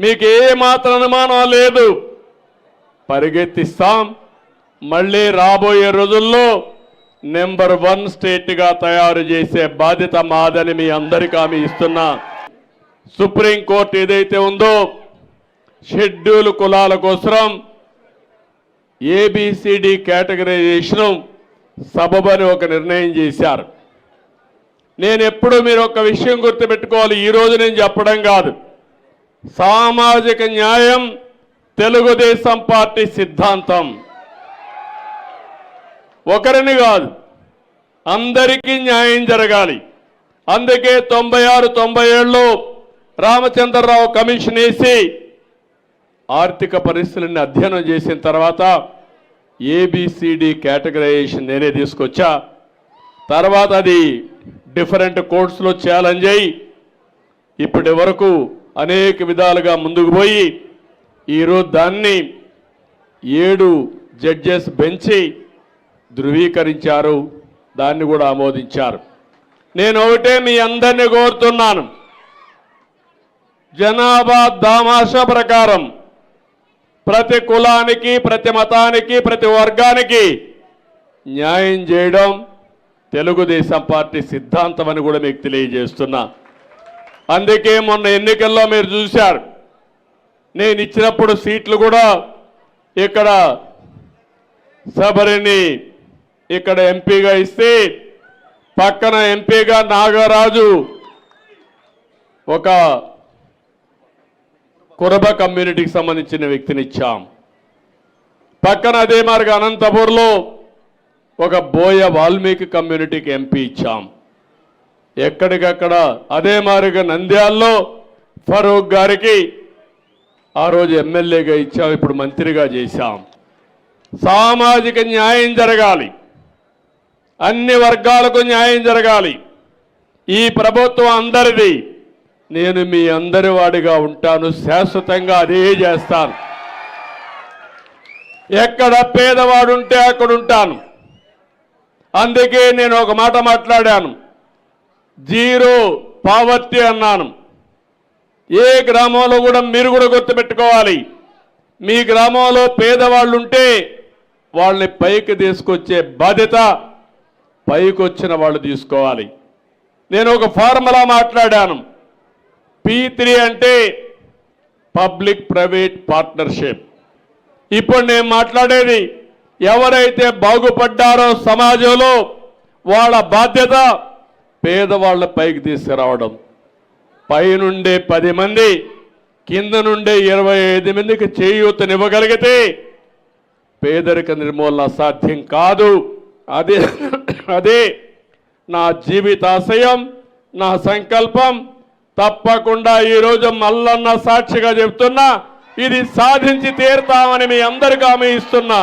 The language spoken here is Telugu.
మీకు ఏ మాత్రం అనుమానం లేదు. పరిగెత్తిస్తాం. మళ్ళీ రాబోయే రోజుల్లో నెంబర్ వన్ స్టేట్గా తయారు చేసే బాధ్యత మాదని మీ అందరికీ ఆమె ఇస్తున్నా. సుప్రీంకోర్టు ఏదైతే ఉందో షెడ్యూల్ కులాల కోసం ఏబిసిడి కేటగరైజేషన్ సబబని ఒక నిర్ణయం చేశారు. నేను ఎప్పుడు మీరు ఒక విషయం గుర్తుపెట్టుకోవాలి. ఈ రోజు నేను చెప్పడం కాదు. సామాజిక న్యాయం తెలుగుదేశం పార్టీ సిద్ధాంతం. ఒకరిని కాదు అందరికీ న్యాయం జరగాలి. అందుకే తొంభై ఆరు తొంభై ఏడులో రామచంద్రరావు కమిషన్ వేసి ఆర్థిక పరిస్థితులని అధ్యయనం చేసిన తర్వాత ఏబిసిడి కేటగరైజేషన్ నేనే తీసుకొచ్చా. తర్వాత అది డిఫరెంట్ కోర్సులో ఛాలెంజ్ అయ్యి ఇప్పటి వరకు అనేక విధాలుగా ముందుకు పోయి ఈరోజు దాన్ని ఏడు జడ్జెస్ బెంచి ధృవీకరించారు దాన్ని కూడా ఆమోదించారు. నేను ఒకటే మీ అందరినీ కోరుతున్నాను. జనాభా దామాష ప్రకారం ప్రతి కులానికి ప్రతి మతానికి ప్రతి వర్గానికి న్యాయం చేయడం తెలుగుదేశం పార్టీ సిద్ధాంతం అని కూడా మీకు తెలియజేస్తున్నా. అందుకే మొన్న ఎన్నికల్లో మీరు చూశారు. నేను ఇచ్చినప్పుడు సీట్లు కూడా ఇక్కడ శబరిని ఇక్కడ ఎంపీగా ఇస్తే పక్కన ఎంపీగా నాగరాజు ఒక కురబ కమ్యూనిటీకి సంబంధించిన వ్యక్తిని ఇచ్చాం. పక్కన అదే మార్గ అనంతపూర్లో ఒక బోయ వాల్మీకి కమ్యూనిటీకి ఎంపీ ఇచ్చాం. ఎక్కడికక్కడ అదే మారిగా నంద్యాల్లో ఫరూక్ గారికి ఆ రోజు ఎమ్మెల్యేగా ఇచ్చాం ఇప్పుడు మంత్రిగా చేశాం. సామాజిక న్యాయం జరగాలి. అన్ని వర్గాలకు న్యాయం జరగాలి. ఈ ప్రభుత్వం అందరిది. నేను మీ అందరి వాడిగా ఉంటాను శాశ్వతంగా అదే చేస్తాను. ఎక్కడ పేదవాడు ఉంటే అక్కడ ఉంటాను అందుకే నేను ఒక మాట మాట్లాడాను. జీరో పావర్టీ అన్నాను. ఏ గ్రామంలో కూడా మీరు కూడా గుర్తుపెట్టుకోవాలి. మీ గ్రామంలో పేదవాళ్ళు ఉంటే వాళ్ళని పైకి తీసుకొచ్చే బాధ్యత పైకి వచ్చిన వాళ్ళు తీసుకోవాలి. నేను ఒక ఫార్ములా మాట్లాడాను. పీ త్రీ అంటే పబ్లిక్ ప్రైవేట్ పార్ట్నర్షిప్. ఇప్పుడు నేను మాట్లాడేది ఎవరైతే బాగుపడ్డారో సమాజంలో వాళ్ళ బాధ్యత పేదవాళ్ళ పైకి తీసుకురావడం. పైనుండే పది మంది కింద నుండే ఇరవై ఐదు మందికి చేయూతనివ్వగలిగితే పేదరిక నిర్మూలన సాధ్యం కాదు. అదే అదే నా జీవితాశయం నా సంకల్పం. తప్పకుండా ఈరోజు మల్లన్న సాక్షిగా చెప్తున్నా ఇది సాధించి తీరుతామని మీ అందరికీ హామీ ఇస్తున్నా.